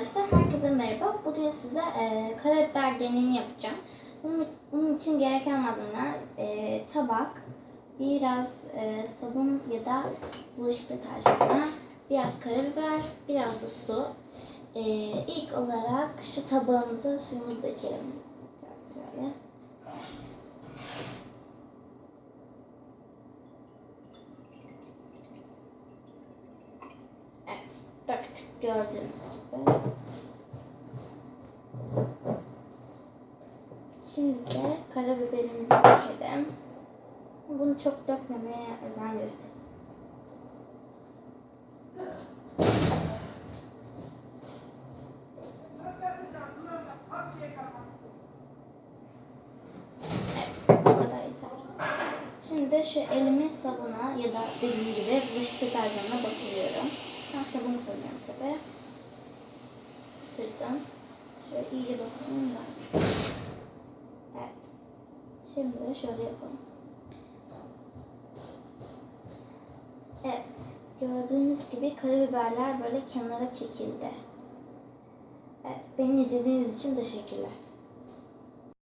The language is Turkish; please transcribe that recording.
arkadaşlar, herkese merhaba. Bugün size e, karabiber deneyini yapacağım. Bunun, bunun için gereken malzemeler e, tabak, biraz e, sabun ya da bulaşık deterjanı, biraz karabiber, biraz da su. E, ilk olarak şu tabağımıza suyumuzu dökelim. Biraz şöyle. Döktük gördüğünüz gibi. Şimdi de karabiberimizi dökelim. Bunu çok dökmemeye özen gösterin. Şimdi de şu elimi sabuna ya da dediğim gibi bulaşık deterjanına batırıyorum. Ben sabun kullanıyorum tabi. Batırdım. Şöyle iyice batırayım da. Evet. Şimdi de şöyle yapalım. Evet. Gördüğünüz gibi karabiberler böyle kenara çekildi. Evet. Beni izlediğiniz için teşekkürler.